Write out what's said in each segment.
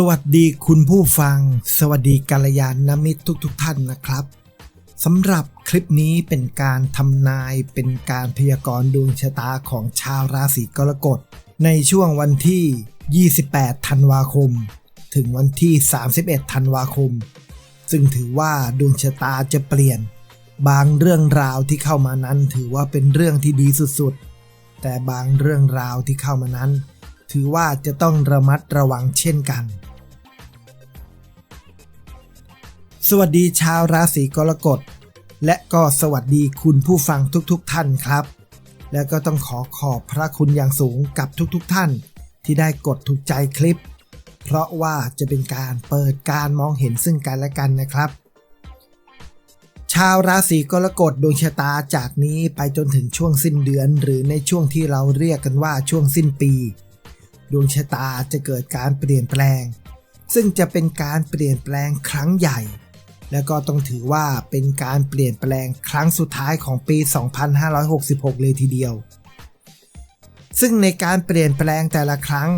สวัสดีคุณผู้ฟัง สวัสดีกัลยาณมิตรทุกๆทท่านนะครับสำหรับคลิปนี้เป็นการทำนายเป็นการพยากรณ์ดวงชะตาของชาวราศีกรกฎ ในช่วงวันที่ 28 ธันวาคม ถึงวันที่ 31 ธันวาคม ซึ่งถือว่าดวงชะตาจะเปลี่ยน บางเรื่องราวที่เข้ามานั้นถือว่าเป็นเรื่องที่ดีสุดๆ แต่บางเรื่องราวที่เข้ามานั้น ถือว่าจะต้องระมัดระวังเช่นกัน สวัสดีชาวราศีกรกฎ และก็สวัสดีคุณผู้ฟังทุกๆทท่านครับ และก็ต้องขอขอบพระคุณอย่างสูงกับทุกๆทท่าน ที่ได้กดถูกใจคลิป เพราะว่าจะเป็นการเปิดการมองเห็นซึ่งกันและกันนะครับชาวราศีกรกฎดวงชะตาจากนี้ไปจนถึงช่วงสิ้นเดือน หรือในช่วงที่เราเรียกกันว่าช่วงสิ้นปี ดวงชะตาจะเกิดการเปลี่ยนแปลง ซึ่งจะเป็นการเปลี่ยนแปลงครั้งใหญ่ และก็ต้องถือว่าเป็นการเปลี่ยนแปลงครั้งสุดท้ายของปี 2566 เลยทีเดียว ซึ่งในการเปลี่ยนแปลงแต่ละครั้ง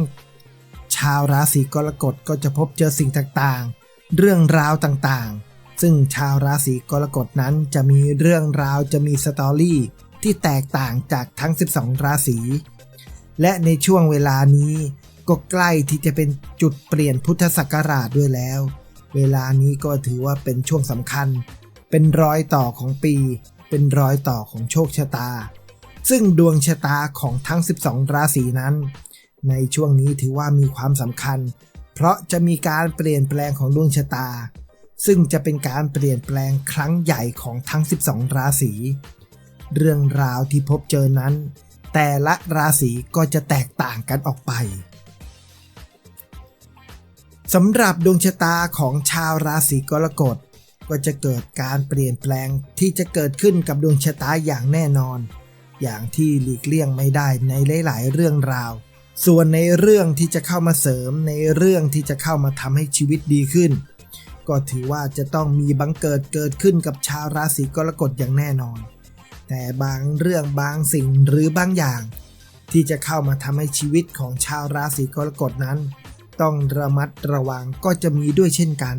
ชาวราศีกรกฎก็จะพบเจอสิ่งต่างๆ เรื่องราวต่างๆ ซึ่งชาวราศีกรกฎนั้นจะมีเรื่องราวจะมีสตอรี่ที่แตกต่างจากทั้ง 12 ราศี และในช่วงเวลานี้ ก็ใกล้ที่จะเป็นจุดเปลี่ยนพุทธศักราชด้วยแล้ว เวลานี้ก็ถือว่าเป็นช่วงสำคัญ เป็นรอยต่อของปี เป็นรอยต่อของโชคชะตา ซึ่งดวงชะตาของทั้ง 12 ราศีนั้น ในช่วงนี้ถือว่ามีความสำคัญ เพราะจะมีการเปลี่ยนแปลงของดวงชะตา ซึ่งจะเป็นการเปลี่ยนแปลงครั้งใหญ่ของทั้ง 12 ราศีเรื่องราวที่พบเจอนั้น แต่ละราศีก็จะแตกต่างกันออกไปสำหรับดวงชะตาของชาวราศีกรกฎก็จะเกิดการเปลี่ยนแปลงที่จะเกิดขึ้นกับดวงชะตาอย่างแน่นอน อย่างที่หลีกเลี่ยงไม่ได้ในหลาย ๆ เรื่องราว ส่วนในเรื่องที่จะเข้ามาเสริมในเรื่องที่จะเข้ามาทำให้ชีวิตดีขึ้น ก็ถือว่าจะต้องมีบังเกิดเกิดขึ้นกับชาวราศีกรกฎอย่างแน่นอน แต่บางเรื่องบางสิ่งหรือบางอย่าง ที่จะเข้ามาทำให้ชีวิตของชาวราศีกรกฎนั้น ต้องระมัดระวังก็จะมีด้วยเช่นกัน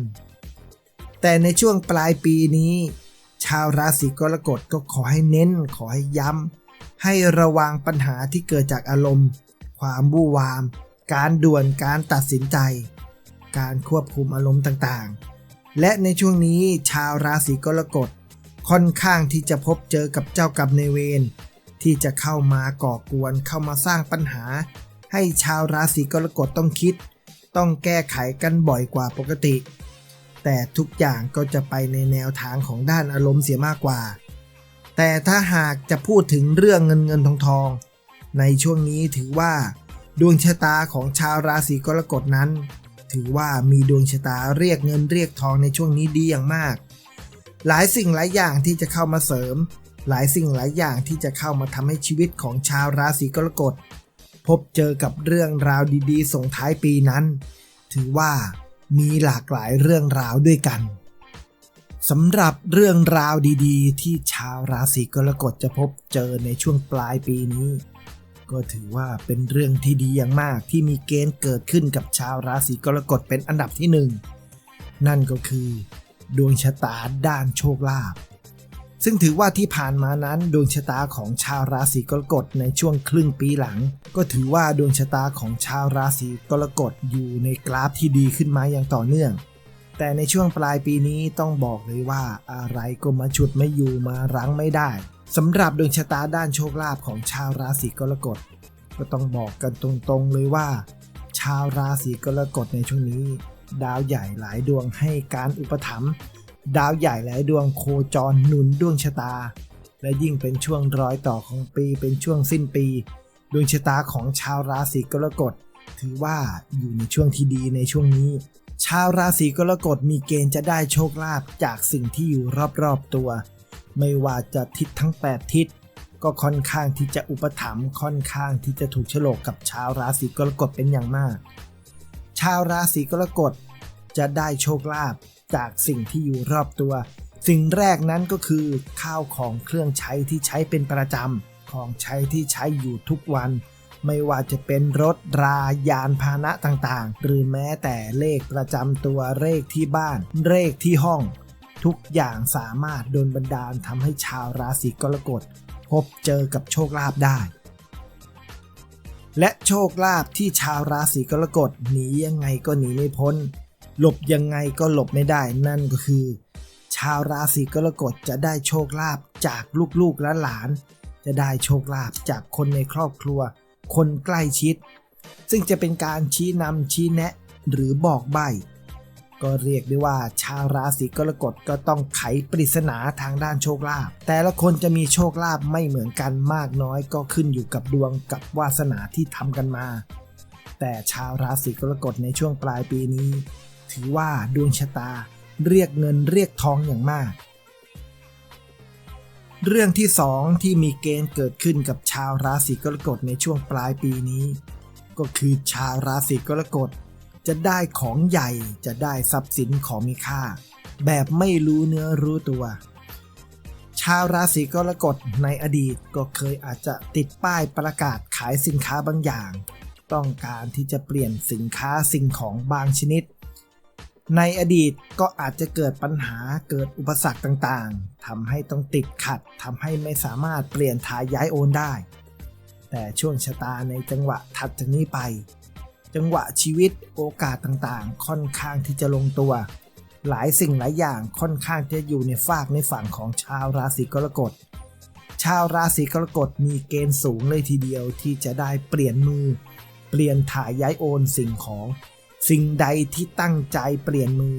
แต่ในช่วงปลายปีนี้ ชาวราศีกรกฎก็ขอให้เน้นขอให้ย้ำให้ระวังปัญหาที่เกิดจากอารมณ์ ความบู่วาม การด่วนการตัดสินใจ การควบคุมอารมณ์ต่างๆ และในช่วงนี้ชาวราศีกรกฎ ค่อนข้างที่จะพบเจอกับเจ้ากรรมในเวรที่จะเข้ามาก่อกวนเข้ามาสร้างปัญหา ให้ชาวราศีกรกฎต้องคิด ต้องแก้ไขกันบ่อยกว่าปกติ แต่ทุกอย่างก็จะไปในแนวทางของด้านอารมณ์เสียมากกว่า แต่ถ้าหากจะพูดถึงเรื่องเงินเงินทองทอง ในช่วงนี้ถือว่า ดวงชะตาของชาวราศีกรกฎนั้น ถือว่ามีดวงชะตาเรียกเงินเรียกทองในช่วงนี้ดีอย่างมาก หลายสิ่งหลายอย่างที่จะเข้ามาเสริม หลายสิ่งหลายอย่างที่จะเข้ามาทำให้ชีวิตของชาวราศีกรกฎ พบเจอกับเรื่องราวดีๆ ส่งท้ายปีนั้น ถือว่ามีหลากหลายเรื่องราวด้วยกันสำหรับเรื่องราวดีๆ ที่ชาวราศีกรกฎจะพบเจอในช่วงปลายปีนี้ ก็ถือว่าเป็นเรื่องที่ดีอย่างมากที่มีเกณฑ์เกิดขึ้นกับชาวราศีกรกฎเป็นอันดับที่หนึ่งนั่นก็คือ ดวงชะตาด้านโชคลาภซึ่งถือว่าที่ผ่านมานั้นดวงชะตาของชาวราศีกรกฎในช่วงครึ่งปีหลัง ก็ถือว่าดวงชะตาของชาวราศีกรกฎอยู่ในกราฟที่ดีขึ้นมาอย่างต่อเนื่อง แต่ในช่วงปลายปีนี้ต้องบอกเลยว่าอะไรก็มาฉุดไม่อยู่มารั้งไม่ได้สำหรับดวงชะตาด้านโชคลาภของชาวราศีกรกฎก็ต้องบอกกันตรงๆเลยว่า ชาวราศีกรกฎในช่วงนี้ ดาวใหญ่หลายดวงให้การอุปถัมภ์ดาวใหญ่หลายดวงโคจรหนุนดวงชะตา และยิ่งเป็นช่วงรอยต่อของปีเป็นช่วงสิ้นปี ดวงชะตาของชาวราศีกรกฎถือว่าอยู่ในช่วงที่ดีในช่วงนี้ ชาวราศีกรกฎมีเกณฑ์จะได้โชคลาภจากสิ่งที่อยู่รอบๆตัว ไม่ว่าจะทิศทั้ง 8 ทิศก็ค่อนข้างที่จะอุปถัมภ์ค่อนข้างที่จะถูกโฉลกกับชาวราศีกรกฎเป็นอย่างมาก ชาวราศีกรกฎจะได้โชคลาภจากสิ่งที่อยู่รอบตัว สิ่งแรกนั้นก็คือ ข้าวของเครื่องใช้ที่ใช้เป็นประจำของใช้ที่ใช้อยู่ทุกวัน ไม่ว่าจะเป็นรถรายานพาหนะต่างๆ หรือแม้แต่เลขประจำตัวเลขที่บ้าน เลขที่ห้อง ทุกอย่างสามารถโดนบันดาลทำให้ชาวราศีกรกฎพบเจอกับโชคลาภได้ และโชคลาภที่ชาวราศีกรกฎหนียังไงก็หนีไม่พ้น หลบยังไงก็หลบไม่ได้นั่นก็คือ ชาวราศีกรกฎจะได้โชคลาภจากลูกๆและหลาน จะได้โชคลาภจากคนในครอบครัว คนใกล้ชิด ซึ่งจะเป็นการชี้นำชี้แนะหรือบอกใบ ก็เรียกได้ว่าชาวราศีกรกฎก็ต้องไขปริศนาทางด้านโชคลาภแต่ละคนจะมีโชคลาภไม่เหมือนกันมากน้อยก็ขึ้นอยู่กับดวงกับวาสนาที่ทำกันมา แต่ชาวราศีกรกฎในช่วงปลายปีนี้ ถือว่าดวงชะตา เรียกเงินเรียกทองอย่างมาก เรื่องที่สองที่มีเกณฑ์เกิดขึ้นกับชาวราศีกรกฎในช่วงปลายปีนี้ ก็คือชาวราศีกรกฎ จะได้ของใหญ่จะได้ทรัพย์สินของมีค่า แบบไม่รู้เนื้อรู้ตัว ชาวราศีกรกฎในอดีตก็เคยอาจจะติดป้ายประกาศขายสินค้าบางอย่าง ต้องการที่จะเปลี่ยนสินค้าสิ่งของบางชนิด ในอดีตก็อาจจะเกิดปัญหาเกิดอุปสรรคต่างๆทำให้ต้องติดขัดทำให้ไม่สามารถเปลี่ยนถ่ายย้ายโอนได้ แต่ช่วงชะตาในจังหวะถัดจากนี้ไป จังหวะชีวิตโอกาสต่างๆ ค่อนข้างที่จะลงตัว หลายสิ่งหลายอย่างค่อนข้างจะอยู่ในฝากในฝั่งของชาวราศีกรกฎ ชาวราศีกรกฎมีเกณฑ์สูงเลยทีเดียวที่จะได้เปลี่ยนมือ เปลี่ยนถ่ายย้ายโอนสิ่งของ สิ่งใดที่ตั้งใจเปลี่ยนมือ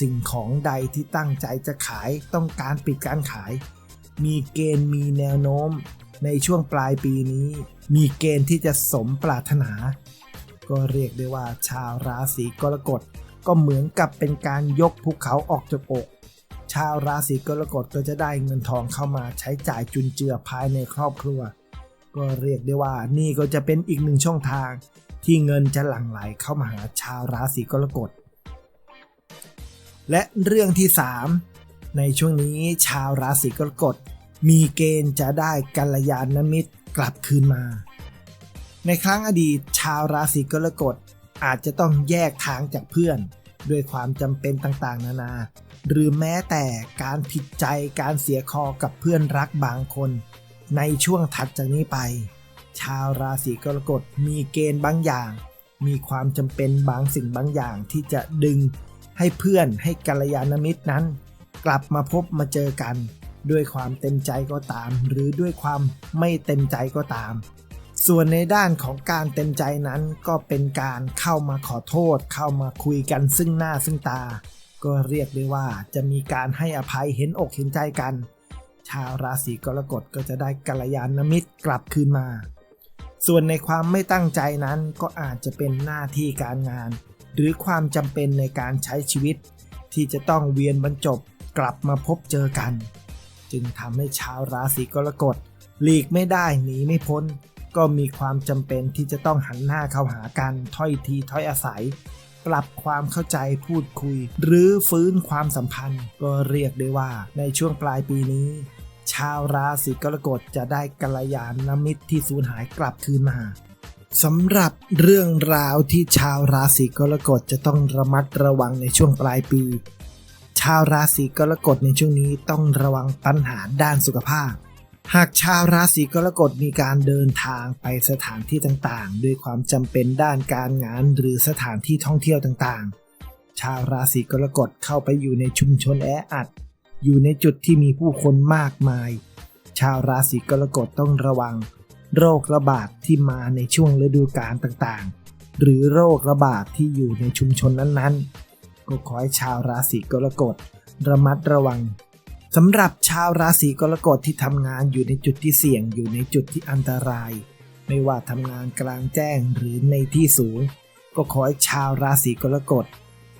สิ่งของใดที่ตั้งใจจะขายต้องการปิดการขาย มีเกณฑ์มีแนวโน้ม ในช่วงปลายปีนี้ มีเกณฑ์ที่จะสมปรารถนา ก็เรียกได้ว่าชาวราศีกรกฎก็เหมือนกับเป็นการยกภูเขาออกจากอก ชาวราศีกรกฎก็จะได้เงินทองเข้ามาใช้จ่ายจุนเจือภายในครอบครัว ก็เรียกได้ว่านี่ก็จะเป็นอีกหนึ่งช่องทาง ที่เงินจะหลั่งไหลเข้ามาหาชาวราศีกรกฎ และเรื่องที่ 3 ในช่วงนี้ชาวราศีกรกฎมีเกณฑ์จะได้กัลยาณมิตรกลับคืนมา ในครั้งอดีตชาวราศีกรกฎอาจจะต้องแยกทางจากเพื่อน ด้วยความจำเป็นต่างๆ นานา หรือแม้แต่การผิดใจการเสียคอกับเพื่อนรักบางคน ในช่วงถัดจากนี้ไป ชาวราศีกรกฎมีเกณฑ์บางอย่าง มีความจำเป็นบางสิ่งบางอย่างที่จะดึง ให้เพื่อนให้กัลยาณมิตรนั้น กลับมาพบมาเจอกัน ด้วยความเต็มใจก็ตาม หรือด้วยความไม่เต็มใจก็ตาม ส่วนในด้านของการเต็มใจนั้นก็เป็นการเข้ามาขอโทษ เข้ามาคุยกันซึ่งหน้าซึ่งตา ก็เรียกได้ว่าจะมีการให้อภัยเห็นอกเห็นใจกัน ชาวราศีกรกฎก็จะได้กัลยาณมิตรกลับคืนมา ส่วนในความไม่ตั้งใจนั้นก็อาจจะเป็นหน้าที่การงาน หรือความจำเป็นในการใช้ชีวิต ที่จะต้องเวียนบรรจบกลับมาพบเจอกัน จึงทำให้ชาวราศีกรกฎหลีกไม่ได้หนีไม่พ้น ก็มีความจำเป็นที่จะต้องหันหน้าเข้าหากันถ้อยทีถ้อยอาศัย ปรับความเข้าใจพูดคุย หรือฟื้นความสัมพันธ์ ก็เรียกได้ว่าในช่วงปลายปีนี้ ชาวราศีกรกฎจะได้กัลยาณมิตรที่สูญหายกลับคืนมาสำหรับเรื่องราวที่ชาวราศีกรกฎจะต้องระมัดระวังในช่วงปลายปี ชาวราศีกรกฎในช่วงนี้ต้องระวังปัญหาด้านสุขภาพ หากชาวราศีกรกฎมีการเดินทางไปสถานที่ต่างๆ ด้วยความจำเป็นด้านการงานหรือสถานที่ท่องเที่ยวต่างๆ ชาวราศีกรกฎเข้าไปอยู่ในชุมชนแออัด อยู่ในจุดที่มีผู้คนมากมาย ชาวราศีกรกฎต้องระวัง โรคระบาดที่มาในช่วงฤดูกาลต่างๆ หรือโรคระบาดที่อยู่ในชุมชนนั้นๆ ก็ขอให้ชาวราศีกรกฎระมัดระวัง สำหรับชาวราศีกรกฎที่ทำงานอยู่ในจุดที่เสี่ยงอยู่ในจุดที่อันตราย ไม่ว่าทำงานกลางแจ้งหรือในที่สูง ก็ขอให้ชาวราศีกรกฎ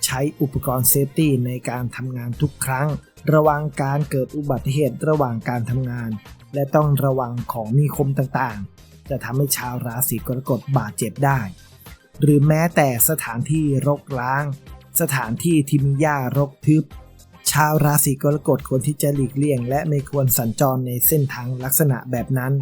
ใช้อุปกรณ์เซฟตี้ในการทำงานทุกครั้ง ระวังการเกิดอุบัติเหตุระหว่างการทำงาน และต้องระวังของมีคมต่างๆ จะทำให้ชาวราศีกรกฎบาดเจ็บได้ หรือแม้แต่สถานที่รกร้าง สถานที่ที่มีหญ้ารกทึบาวราศีกรกฎควรที่จะหลีกเลี่ยง และไม่ควรสัญจรในเส้นทางลักษณะแบบนั้น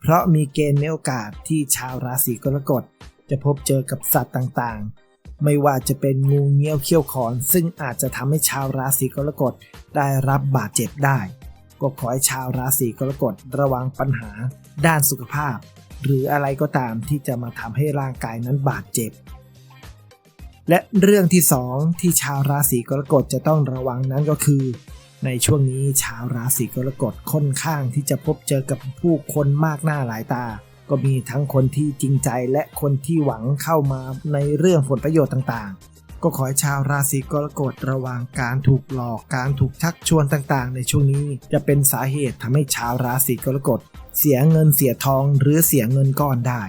เพราะมีเกณฑ์มีโอกาสที่ชาวราศีกรกฎจะพบเจอกับสัตว์ต่างๆ ไม่ว่าจะเป็นงูเงี้ยวเขี้ยวขอน ซึ่งอาจจะทำให้ชาวราศีกรกฎได้รับบาดเจ็บได้ ก็ขอให้ชาวราศีกรกฎระวังปัญหา ด้านสุขภาพ หรืออะไรก็ตามที่จะมาทำให้ร่างกายนั้นบาดเจ็บ และเรื่องที่สองที่ชาวราศีกรกฎจะต้องระวังนั้นก็คือ ในช่วงนี้ชาวราศีกรกฎค่อนข้างที่จะพบเจอกับผู้คนมากหน้าหลายตา ก็มีทั้งคนที่จริงใจและคนที่หวังเข้ามาในเรื่องผลประโยชน์ต่างๆ ก็ขอให้ชาวราศีกรกฎระวังการถูกหลอกการถูกชักชวนต่างๆ ในช่วงนี้จะเป็นสาเหตุทำให้ชาวราศีกรกฎเสียเงินเสียทองหรือเสียเงินก้อนได้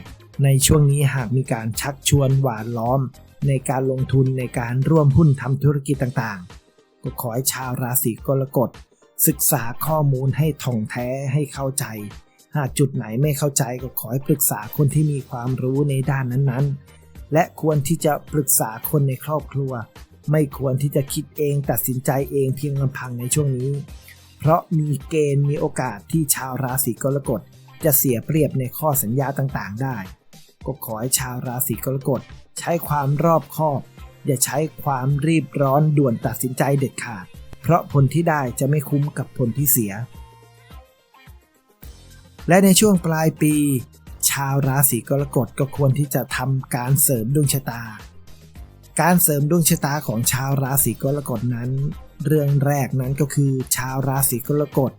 ในช่วงนี้หากมีการชักชวนหวานล้อม ในการลงทุนในการร่วมหุ้นทำธุรกิจต่างๆ ก็ขอให้ชาวราศีกรกฎศึกษาข้อมูลให้ท่องแท้ให้เข้าใจ หากจุดไหนไม่เข้าใจก็ขอให้ปรึกษาคนที่มีความรู้ในด้านนั้นๆ และควรที่จะปรึกษาคนในครอบครัว ไม่ควรที่จะคิดเองตัดสินใจเองเพียงลำพังในช่วงนี้ เพราะมีเกณฑ์มีโอกาสที่ชาวราศีกรกฎจะเสียเปรียบในข้อสัญญาต่างๆ ได้ ก็ขอให้ชาวราศีกรกฎ ใช้ความรอบคอบ อย่าใช้ความรีบร้อนด่วนตัดสินใจเด็ดขาด เพราะผลที่ได้จะไม่คุ้มกับผลที่เสีย และในช่วงปลายปี ชาวราศีกรกฎก็ควรที่จะทำการเสริมดวงชะตา การเสริมดวงชะตาของชาวราศีกรกฎนั้น เรื่องแรกนั้นก็คือ ชาวราศีกรกฎ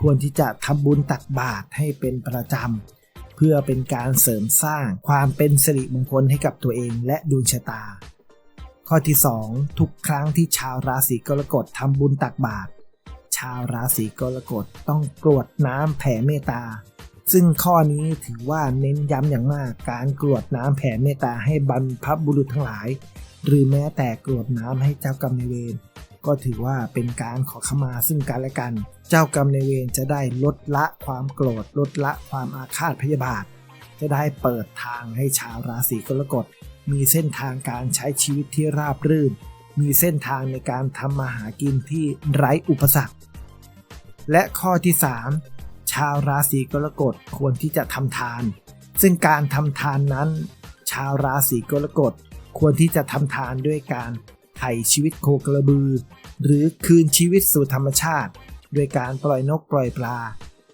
ควรที่จะทำบุญตักบาตรให้เป็นประจำ พื่อเป็นการเสริมสร้างความเป็นสิริมงคลให้กับตัวเองและดวงชะตา ข้อที่ 2 ทุกครั้งที่ชาวราศีกรกฎทำบุญตักบาตรชาวราศีกรกฎต้องกรวดน้ำแผ่เมตตา ซึ่งข้อนี้ถือว่าเน้นย้ำอย่างมากการกรวดน้ำแผ่เมตตาให้บรรพบุรุษทั้งหลาย หรือแม้แต่กรวดน้ำให้เจ้ากรรมนายเวร ก็ถือว่าเป็นการขอขมาซึ่งกันและกัน เจ้ากรรมในเวรจะได้ลดละความโกรธ ลดละความอาฆาตพยาบาท จะได้เปิดทางให้ชาวราศีกรกฎมีเส้นทางการใช้ชีวิตที่ราบรื่น มีเส้นทางในการทำมาหากินที่ไร้อุปสรรค และข้อที่ 3 ชาวราศีกรกฎควรที่จะทำทาน ซึ่งการทำทานนั้น ชาวราศีกรกฎควรที่จะทำทานด้วยการ ไถ่ชีวิตโคกระบือ หรือคืนชีวิตสู่ธรรมชาติ โดยการปล่อยนกปล่อยปลา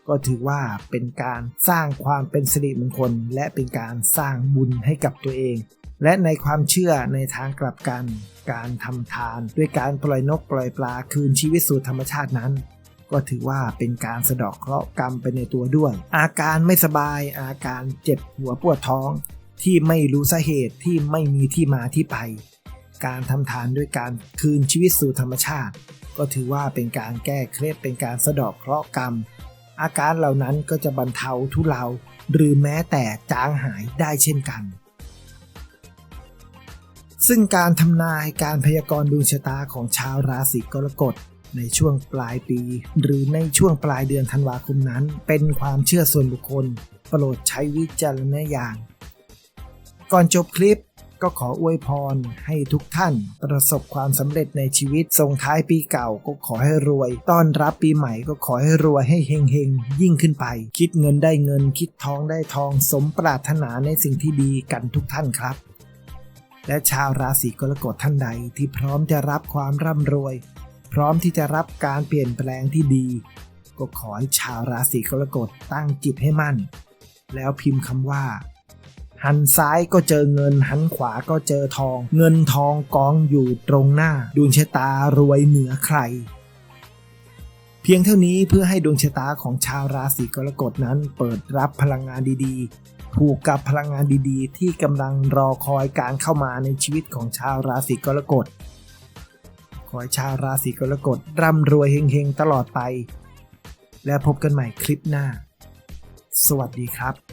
ก็ถือว่าเป็นการสร้างความเป็นสิริมงคล และเป็นการสร้างบุญให้กับตัวเอง และในความเชื่อในทางกลับกัน การทำทาน ด้วยการปล่อยนกปล่อยปลาคืนชีวิตสู่ธรรมชาตินั้นก็ถือว่าเป็นการสะเดอกเคราะห์กรรมไปในตัวด้วย อาการไม่สบายอาการเจ็บหัวปวดท้อง ที่ไม่รู้สาเหตุที่ไม่มีที่มาที่ไป การทำทานด้วยการคืนชีวิตสู่ธรรมชาติ ก็ถือว่าเป็นการแก้เคล็ดเป็นการสะดอกเคราะห์กรรม อาการเหล่านั้นก็จะบรรเทาทุเลาหรือแม้แต่จางหายได้เช่นกัน ซึ่งการทำนายการพยากรณ์ดวงชะตาของชาวราศีกรกฎในช่วงปลายปี หรือในช่วงปลายเดือนธันวาคมนั้น เป็นความเชื่อส่วนบุคคล โปรดใช้วิจารณญาณก่อนจบคลิป ก็ขออวยพรให้ทุกท่าน ประสบความสำเร็จในชีวิตส่งท้ายปีเก่าก็ขอให้รวย ต้อนรับปีใหม่ก็ขอให้รวยให้เฮงเฮงยิ่งขึ้นไป คิดเงินได้เงิน คิดทองได้ทอง สมปรารถนาในสิ่งที่ดีกันทุกท่านครับ และชาวราศีกรกฎท่านใดที่พร้อมจะรับความร่ำรวย พร้อมที่จะรับการเปลี่ยนแปลงที่ดี ก็ขอให้ชาวราศีกรกฎตั้งจิตให้มั่น แล้วพิมพ์คำว่า หันซ้ายก็เจอเงิน หันขวาก็เจอทอง เงินทองกองอยู่ตรงหน้า ดวงชะตารวยเหนือใคร เพียงเท่านี้เพื่อให้ดวงชะตาของชาวราศีกรกฎนั้นเปิดรับพลังงานดีๆ ผูกกับพลังงานดีๆ ที่กำลังรอคอยการเข้ามาในชีวิตของชาวราศีกรกฎ ขอให้ชาวราศีกรกฎร่ำรวยเฮงๆตลอดไป และพบกันใหม่คลิปหน้า สวัสดีครับ